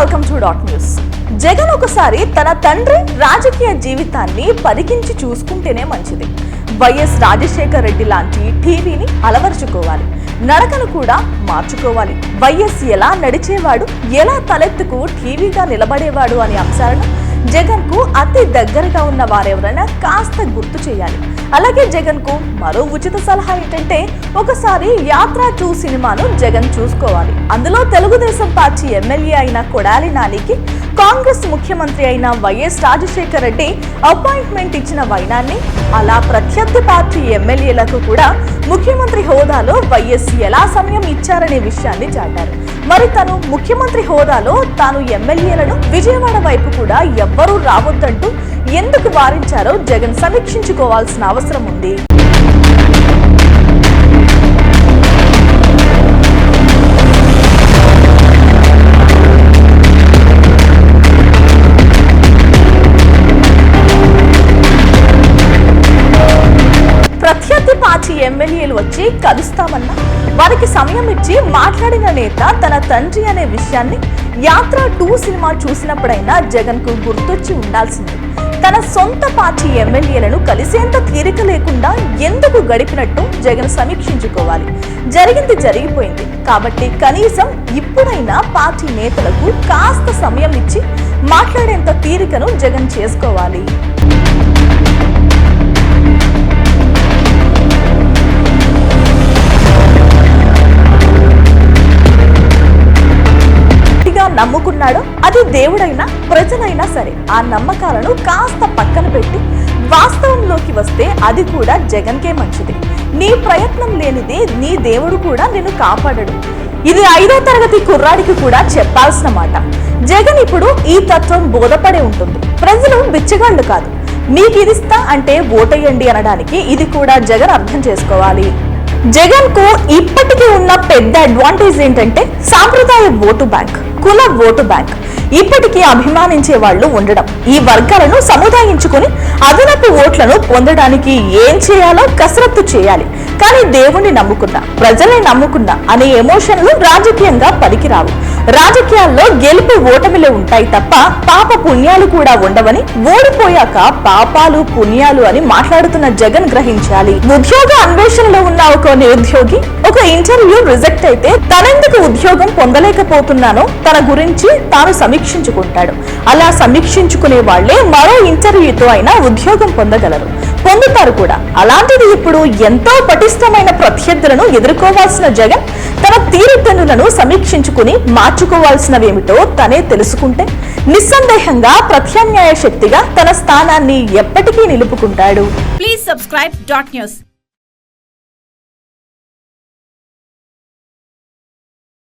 Welcome to dot news Jagan ఒకసారి తన తండ్రి రాజకీయ జీవితాన్ని పరికించి చూసుకుంటేనే మంచిది. వైఎస్ రాజశేఖర్ రెడ్డి లాంటి టీవీని అలవరుచుకోవాలి. నడకను కూడా మార్చుకోవాలి. వైఎస్ ఎలా నడిచేవాడు ఎలా తలెత్తుకు టీవీగా నిలబడేవాడు అనే అంశాలను జగన్కు అతి దగ్గరగా ఉన్న వారెవరైనా కాస్త గుర్తు చేయాలి. అలాగే జగన్కు మరో ఉచిత సలహా ఏంటంటే ఒకసారి యాత్ర టూ సినిమాను జగన్ చూసుకోవాలి. అందులో తెలుగుదేశం పార్టీ ఎమ్మెల్యే అయిన కొడాలి నానికి కాంగ్రెస్ ముఖ్యమంత్రి అయిన వైఎస్ రాజశేఖర రెడ్డి అపాయింట్మెంట్ ఇచ్చిన వైనాన్ని అలా ప్రత్యర్థి పార్టీ ఎమ్మెల్యేలకు కూడా ముఖ్యమంత్రి హోదాలో వైఎస్ ఎలా సమయం ఇచ్చారనే విషయాన్ని చాటారు. మరి తను ముఖ్యమంత్రి హోదాలో తాను ఎమ్మెల్యేలను విజయవాడ వైపు కూడా ఎవ్వరూ రావద్దంటూ ఎందుకు వారించారో జగన్ సమీక్షించుకోవాల్సిన అవసరం ఉంది. నుంచి ఎమ్మెల్యేలు వచ్చి కలుస్తామన్నా వారికి సమయం ఇచ్చి మాట్లాడిన నేత తన తండ్రి అనే విషయాన్ని యాత్ర టూ సినిమా చూసినప్పుడైనా జగన్కు గుర్తొచ్చి ఉండాల్సింది. తన సొంత పార్టీ ఎమ్మెల్యేలను కలిసేంత తీరిక లేకుండా ఎందుకు గడిపినట్టు జగన్ సమీక్షించుకోవాలి. జరిగింది జరిగిపోయింది. కాబట్టి కనీసం ఇప్పుడైనా పార్టీ నేతలకు కాస్త సమయం ఇచ్చి మాట్లాడేంత తీరికను జగన్ చేసుకోవాలి. నమ్ముకున్నాడో అది దేవుడైనా ప్రజలైనా సరే ఆ నమ్మకాలను కాస్త పక్కన పెట్టి వాస్తవంలోకి వస్తే అది కూడా జగన్కే మంచిది. నీ ప్రయత్నం లేనిదే నీ దేవుడు కూడా నిన్ను కాపాడడు. ఇది ఐదో తరగతి కుర్రాడికి కూడా చెప్పాల్సిన మాట. జగన్ ఇప్పుడు ఈ తత్వం బోధపడే ఉంటుంది. ప్రజలు బిచ్చగాళ్ళు కాదు. మీకు ఇది ఇస్తా అంటే ఓటేయండి అనడానికి ఇది కూడా జగన్ అర్థం చేసుకోవాలి. జగన్కు ఇప్పటికీ ఉన్న పెద్ద అడ్వాంటేజ్ ఏంటంటే సాంప్రదాయ ఓటు బ్యాంక్. కుల ఓటు బ్యాంక్. ఇప్పటికీ అభిమానించే వాళ్ళు ఉండడం. ఈ వర్గాలను సముదాయించుకుని అదనపు ఓట్లను పొందడానికి ఏం చేయాలో కసరత్తు చేయాలి. కానీ దేవుణ్ణి నమ్ముకున్నా ప్రజలే నమ్ముకున్నా అనే ఎమోషన్లు రాజకీయంగా పనికిరావు. రాజకీయాల్లో గెలుపు ఓటమిలు ఉంటాయి తప్ప పాప పుణ్యాలు కూడా ఉండవని ఓడిపోయాక పాపాలు పుణ్యాలు అని మాట్లాడుతున్న జగన్ గ్రహించాలి. ఉద్యోగ అన్వేషణలో ఉన్న ఒక నిరుద్యోగి ఒక ఇంటర్వ్యూ రిజెక్ట్ అయితే తనెందుకు ఉద్యోగం పొందలేకపోతున్నానో తన గురించి తాను సమీక్షించుకుంటాడు. అలా సమీక్షించుకునే వాళ్ళే మరో ఇంటర్వ్యూతో అయినా ఉద్యోగం పొందగలరు. పొందుతారు కూడా. అలాంటిది ఇప్పుడు ఎంతో పటిష్టమైన ప్రత్యర్థులను ఎదుర్కోవాల్సిన జగన్ తన తీరుతెన్నులను సమీక్షించుకుని మార్చుకోవాల్సినవేమిటో తనే తెలుసుకుంటే నిస్సందేహంగా ప్రత్యామ్నాయ శక్తిగా తన స్థానాన్ని ఎప్పటికీ నిలుపుకుంటాడు. Please subscribe dot news